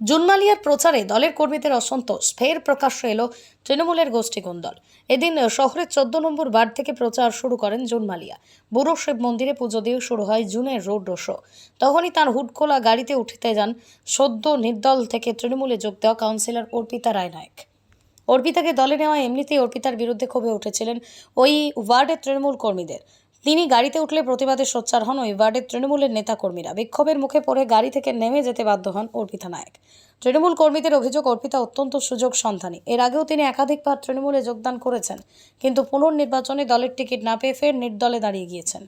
জুনমালিয়ার প্রচারে দলের কর্মীদের অসন্তোষ। ফের প্রকাশ্যে এলো তৃণমূলের গোষ্ঠী কোন্দল এদিন শহরের চোদ্দ নম্বর ওয়ার্ড থেকে প্রচার শুরু করেন জুনমালিয়া। বুড়ো শিব মন্দিরে পুজো দিয়ে শুরু হয় জুনের রোড শো। তখনই তার হুডখোলা গাড়িতে উঠিতে যান সদ্য নির্দল থেকে তৃণমূলে যোগ দেওয়া কাউন্সিলর অর্পিতা রায় রায়নায়ক অর্পিতাকে দলে নেওয়া এমনিতেই অর্পিতার বিরুদ্ধে ক্ষোভে উঠেছিলেন ওই ওয়ার্ডের তৃণমূল কর্মীদের। তিনি গাড়িতে উঠলে প্রতিবাদে সোচ্চার হন ওই ওয়ার্ডের তৃণমূলের নেতাকর্মীরা। বিক্ষোভের মুখে পড়ে গাড়ি থেকে নেমে যেতে বাধ্য হন অর্পিতা নায়ক। তৃণমূল কর্মীদের অভিযোগ, অর্পিতা অত্যন্ত সুযোগ সন্ধানী। এর আগেও তিনি একাধিকবার তৃণমূলে যোগদান করেছেন, কিন্তু পুনর্নির্বাচনে দলের টিকিট না পেয়ে ফের নির্দলে দাঁড়িয়ে গিয়েছেন।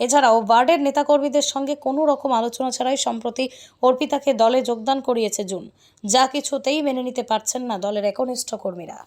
এছাড়াও ওয়ার্ডের নেতাকর্মীদের সঙ্গে কোনো রকম আলোচনা ছাড়াই সম্প্রতি অর্পিতাকে দলে যোগদান করিয়েছে জুন। যা কিছুতেই মেনে নিতে পারছেন না দলের একনিষ্ঠ কর্মীরা।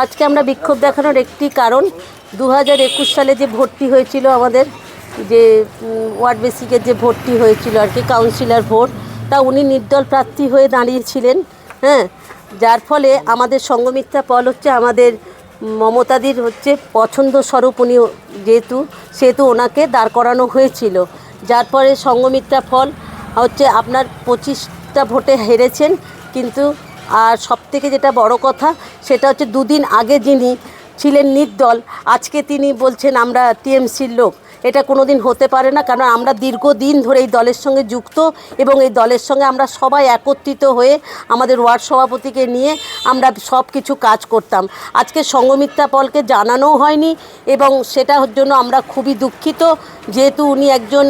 আজকে আমরা বিক্ষোভ দেখানোর একটি কারণ। দু হাজার একুশ সালে যে ভর্তি হয়েছিল আমাদের, যে ওয়ার্ড বেসিকের যে ভর্তি হয়েছিল আর কি, কাউন্সিলর ভোট, তা উনি নির্দল প্রার্থী হয়ে দাঁড়িয়েছিলেন হ্যাঁ? যার ফলে আমাদের সঙ্গমিত্রা পল হচ্ছে আমাদের মমতাদির হচ্ছে পছন্দ স্বরূপ উনি যেহেতু, সেহেতু ওনাকে দাঁড় করানো হয়েছিল। যার পরে সঙ্গমিত্রা ফল হচ্ছে আপনার পঁচিশটা ভোটে হেরেছেন, কিন্তু আর সবথেকে যেটা বড় কথা, সেটা হচ্ছে দুদিন আগে যিনি ছিলেন নির্দল, আজকে তিনি বলছেন আমরা টিএমসির লোক। এটা কোনো দিন হতে পারে না, কারণ আমরা দীর্ঘদিন ধরে এই দলের সঙ্গে যুক্ত এবং এই দলের সঙ্গে আমরা সবাই একত্রিত হয়ে আমাদের ওয়ার্ড সভাপতিকে নিয়ে আমরা সব কিছু কাজ করতাম। আজকে সঙ্গমিত্রা পলকে জানানোও হয়নি এবং সেটার জন্য আমরা খুবই দুঃখিত, যেহেতু উনি একজন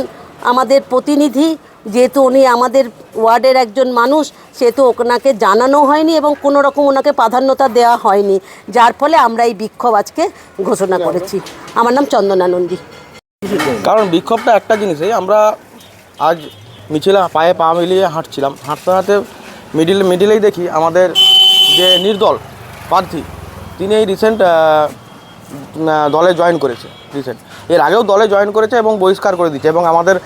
আমাদের প্রতিনিধি যেহেতু উনি আমাদের ওয়ার্ডের একজন মানুষ, সেহেতু ওনাকে জানানো হয়নি এবং কোনো রকম ওনাকে প্রাধান্যতা দেওয়া হয়নি। যার ফলে আমরা এই বিক্ষোভ আজকে ঘোষণা করেছি। আমার নাম চন্দনা নন্দী। কারণ বিক্ষোভটা একটা জিনিসই, আমরা আজ মিছিলে পায়ে পা মিলিয়ে হাঁটছিলাম। হাঁটতে হাঁটতে মিডিল, মিডিলেই দেখি আমাদের যে নির্দল প্রার্থী, তিনি এই রিসেন্ট দলে জয়েন করেছে রিসেন্ট এর আগেও দলে জয়েন করেছে এবং বহিষ্কার করে দিচ্ছে এবং আমাদের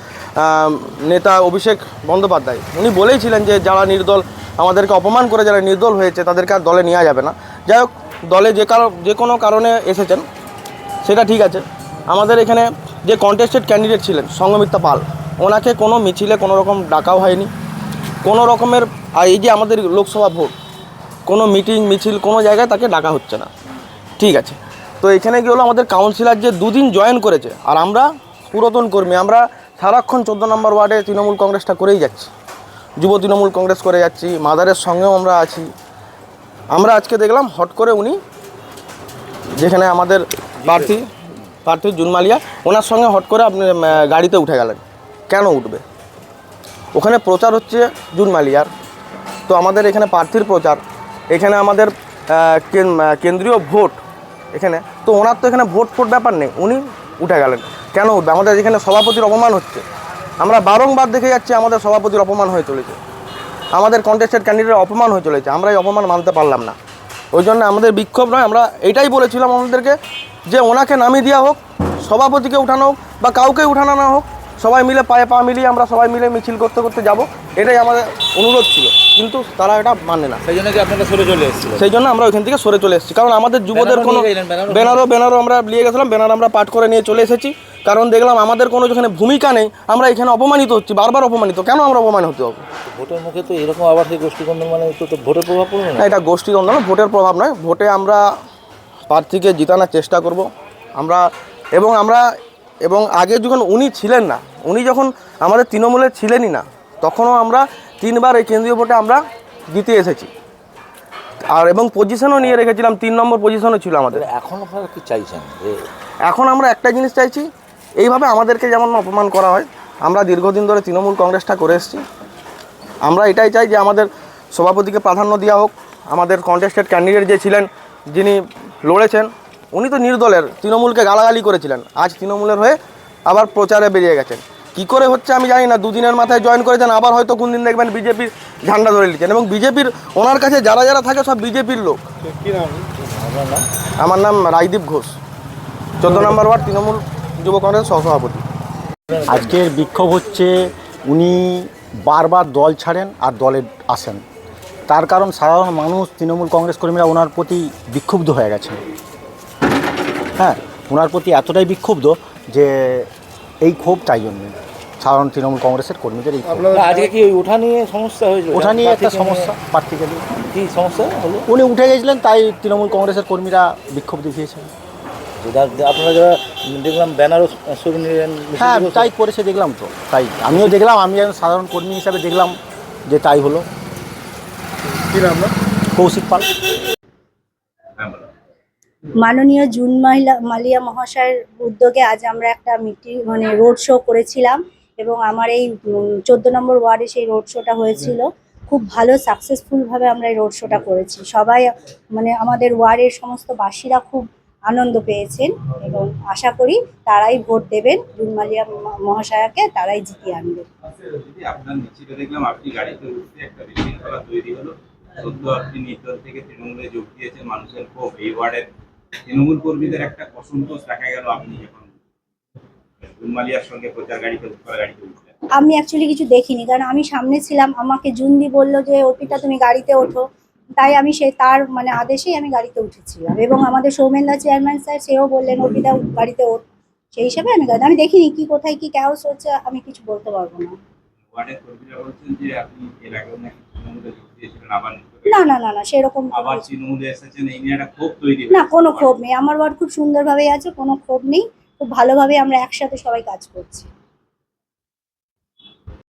নেতা অভিষেক বন্দ্যোপাধ্যায়। উনি বলেইছিলেন যে, যারা নির্দল, আমাদেরকে অপমান করে যারা নির্দল হয়েছে, তাদেরকে আর দলে নেওয়া যাবে না। যাই হোক, দলে যে কারও, যে কোনো কারণে এসেছেন, সেটা ঠিক আছে। আমাদের এখানে যে কন্টেস্টেড ক্যান্ডিডেট ছিলেন সঙ্গমিত্রা পাল, ওনাকে কোনো মিছিলে কোনো রকম ডাকাও হয়নি। কোনো রকমের এই যে আমাদের লোকসভা ভোট, কোনো মিটিং, মিছিল, কোনো জায়গায় তাকে ডাকা হচ্ছে না। ঠিক আছে। তো এখানে কি হলো, আমাদের কাউন্সিলর যে দুদিন জয়েন করেছে, আর আমরা পুরাতন কর্মী, আমরা সারাক্ষণ চোদ্দ নম্বর ওয়ার্ডে তৃণমূল কংগ্রেসটা করেই যাচ্ছি। যুব তৃণমূল কংগ্রেস করে যাচ্ছি, মাদারের সঙ্গেও আমরা আছি। আমরা আজকে দেখলাম হট করে উনি যেখানে আমাদের প্রার্থী প্রার্থী জুনমালিয়া, ওনার সঙ্গে হট করে আপনি গাড়িতে উঠে গেলেন। কেন উঠবে? ওখানে প্রচার হচ্ছে জুনমালিয়ার। তো আমাদের এখানে প্রার্থীর প্রচার, এখানে আমাদের কেন- কেন্দ্রীয় ভোট এখানে। তো ওনার তো এখানে ভোট ফোট ব্যাপার নেই, উনি উঠে গেলেন। কেন আমাদের এখানে সভাপতির অপমান হচ্ছে। আমরা বারংবার দেখে যাচ্ছি আমাদের সভাপতির অপমান হয়ে চলেছে। আমাদের কন্টেস্টেড ক্যান্ডিডেট অপমান হয়ে চলেছে। আমরা এই অপমান মানতে পারলাম না। ওই জন্য আমাদের বিক্ষোভ নয়, আমরা এটাই বলেছিলাম আমাদেরকে যে ওনাকে নামিয়ে দেওয়া হোক, সভাপতিকে উঠানো হোক বা কাউকে উঠানো না হোক সবাই মিলে পায়ে পা মিলিয়ে আমরা সবাই মিলে মিছিল করতে করতে যাব এটাই আমাদের অনুরোধ ছিল। কিন্তু তারা এটা মানে না। সেই জন্য কি আপনারা সরে চলে এসেছিল সেই জন্য আমরা ওইখান থেকে সরে চলে এসেছি। কারণ আমাদের যুবদের কোনো ব্যানারও? ব্যানারও আমরা নিয়ে গেছিলাম ব্যানার আমরা পাঠ করে নিয়ে চলে এসেছি। কারণ দেখলাম আমাদের কোনো যেখানে ভূমিকা নেই আমরা এখানে অপমানিত হচ্ছি বারবার অপমানিত। কেন আমরা অপমান হতে হবে? ভোটের মুখে তো এরকম আবার সেই গোষ্ঠী কন্দল মানে তো ভোটের প্রভাব পড়বে না? এটা গোষ্ঠী দ্বন্দ্ব ভোটের প্রভাব নয়। ভোটে আমরা প্রার্থীকে জিতানোর চেষ্টা করব। আমরা এবং আমরা এবং আগে যখন উনি ছিলেন না উনি যখন আমাদের তৃণমূলে ছিলেনই না তখনও আমরা তিনবার এই কেন্দ্রীয় ভোটে আমরা জিতে এসেছি। আর এবং পজিশনও নিয়ে রেখেছিলাম তিন নম্বর পজিশনও ছিল আমাদের। এখন আপনারা কি চাইছেন এখন আমরা একটা জিনিস চাইছি এইভাবে আমাদেরকে যেমন অপমান করা হয় আমরা দীর্ঘদিন ধরে তৃণমূল কংগ্রেসটা করে এসেছি। আমরা এটাই চাই যে আমাদের সভাপতিকে প্রাধান্য দেওয়া হোক। আমাদের কন্টেস্টেড ক্যান্ডিডেট যে ছিলেন যিনি লড়েছেন উনি তো নির্দলের তৃণমূলকে গালাগালি করেছিলেন। আজ তৃণমূলের হয়ে আবার প্রচারে বেরিয়ে গেছেন। কি করে হচ্ছে আমি জানি না দুদিনের মাথায় জয়েন করেছেন আবার হয়তো কোন দিন দেখবেন বিজেপির ঝান্ডা ধরে নিচ্ছেন এবং বিজেপির ওনার কাছে যারা যারা থাকে সব বিজেপির লোক। আমার নাম? রাজদীপ ঘোষ। চোদ্দ নম্বর ওয়ার্ড তৃণমূল যুব কংগ্রেস সহসভাপতি। আজকের বিক্ষোভ হচ্ছে উনি বারবার দল ছাড়েন আর দলে আসেন। তার কারণ সাধারণ মানুষ তৃণমূল কংগ্রেস কর্মীরা ওনার প্রতি বিক্ষুব্ধ হয়ে গেছেন। হ্যাঁ ওনার প্রতি এতটাই বিক্ষুব্ধ যে এই ক্ষোভ তাই জন্য। সাধারণ তৃণমূল কংগ্রেসের কর্মীদের এই আজকে কি ওই ওঠা নিয়ে সমস্যা হয়েছিল? ওঠা নিয়ে একটা সমস্যা প্রার্থিক্যালি কি সমস্যা হলো? উনি উঠে গেছিলেন তাই তৃণমূল কংগ্রেসের কর্মীরা বিক্ষোভ দেখিয়েছেন। আপনারা যারা দেখলাম ব্যানারও নিলেন হ্যাঁ তাই করেছে দেখলাম তো তাই। আমিও দেখলাম আমি একজন সাধারণ কর্মী হিসাবে দেখলাম যে তাই হলো। কৌশিক পাল। মাননীয় জুন মাহিলা মালিয়া মহাশয়ের উদ্যোগে আজ আমরা একটা মিটিং মানে রোড শো করেছিলাম এবং আমার এই চোদ্দ নম্বর ওয়ার্ডে সেই রোড শোটা হয়েছিল। খুব ভালো সাকসেসফুলভাবে আমরা এই রোড শোটা করেছি। সবাই মানে আমাদের ওয়ার্ডের সমস্ত বাসীরা খুব আনন্দ পেয়েছেন এবং আশা করি তারাই ভোট দেবেন। জুন মালিয়া মহাশয়াকে তারাই জিতিয়ে আনবেন থেকে তৃণমূলে যোগ দিয়েছেন মানুষের এই ওয়ার্ডের তৃণমূল কর্মীদের একটা অসন্তোষ দেখা গেল আপনি যখন সঙ্গে প্রচার গাড়িতে গাড়িতে আমি অ্যাকচুয়ালি কিছু দেখিনি কারণ আমি সামনে ছিলাম আমাকে জুন্দি বলল যে অর্পিতা তুমি গাড়িতে ওঠো। তাই আমি সে তার মানে আদেশেই আমি গাড়িতে উঠেছিলাম এবং আমাদের সৌমেনদা চেয়ারম্যান স্যার সেও বললেন অর্পিতা গাড়িতে ওঠ। সেই হিসাবে আমি গাড়ি আমি দেখিনি কি কোথায় কি ক্যাওস হচ্ছে আমি কিছু বলতে পারব না। ওয়ার্ডের কর্মীরা বলছেন যে আপনি এর আগেও নাকি না না না না সেরকম আবার তৃণমূলে এসেছেন এই নিয়ে একটা ক্ষোভ তৈরি না কোনো ক্ষোভ নেই। আমার ওয়ার্ড খুব সুন্দর সুন্দরভাবেই আছে কোনো ক্ষোভ নেই। খুব ভালোভাবে আমরা একসাথে সবাই কাজ করছি।